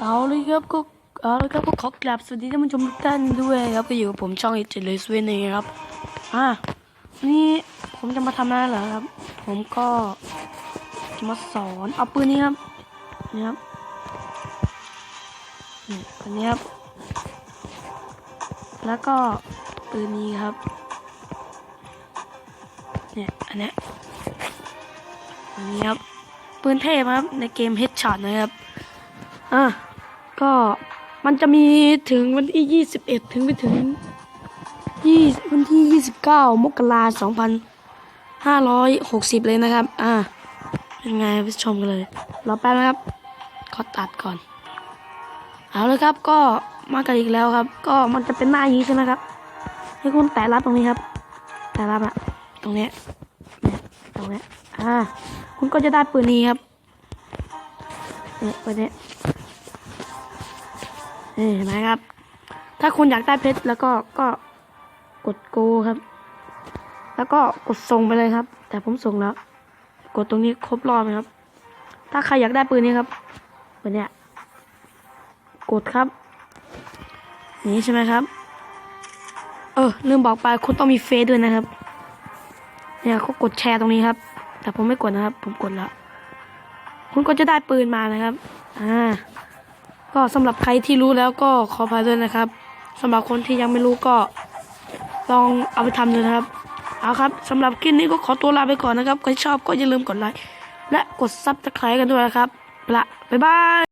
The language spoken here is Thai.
เอาเลยครับก็เอาละครับก็ขอกราบสวัสดีท่านผู้ชมทุกท่านด้วยครับก็อยู่กับผมช่องอเจเลสเวนเองครับอ่านนี้ผมจะมาทำอะไรเหรอครับ ผมก็จะมาสอนเอาปืนนี้ครับนี่ครับนี่อันนี้ครับ แล้วก็ปืนนี้ครับเนี่ยอันนี้อันนี้ครับปืนเทพครับในเกม Headshot นะครับ อะก็มันจะมีถึงวันที่ 21 ถึงไปถึง20วันที่ 29 มกราคม2560เลยนะครับ อะเป็นไงไปชมกันเลย รอแป๊บนะครับ ขอตัดก่อน เอาเลยครับ ก็มากันอีกแล้วครับ ก็มันจะเป็นหน้าอย่างนี้ใช่ไหมครับ ให้คุณแตะรับตรงนี้ครับ แตะรับอะตรงนี้เนี่ยตรงนี้อ่า คุณก็จะได้ปืนนี้ครับเนี่ยปืนเนี้ย นี่เห็นไหมครับ ถ้าคุณอยากได้เพชรแล้วก็ก็กดโกครับ แล้วก็กดส่งไปเลยครับ แต่ผมส่งแล้ว กดตรงนี้ครบรอบไหมครับ ถ้าใครอยากได้ปืนนี้ครับปืนเนี้ยกดครับ นี่ใช่ไหมครับ เออลืมบอกไปคุณต้องมีเฟซด้วยนะครับ เนี่ยก็กดแชร์ตรงนี้ครับ แต่ผมไม่กดนะครับ ผมกดแล้ว คุณก็จะได้ปืนมานะครับ อ่า ก็สำหรับใครที่รู้แล้วก็ขออภัยด้วยนะครับสำหรับคนที่ยังไม่รู้ก็ลองเอาไปทำดูนะครับ เอาครับสำหรับคลิปนี้ก็ขอตัวลาไปก่อนนะครับใครชอบก็อย่าลืมกดไลค์และกดซับสไครต์กันด้วยนะครับละบ๊ายบาย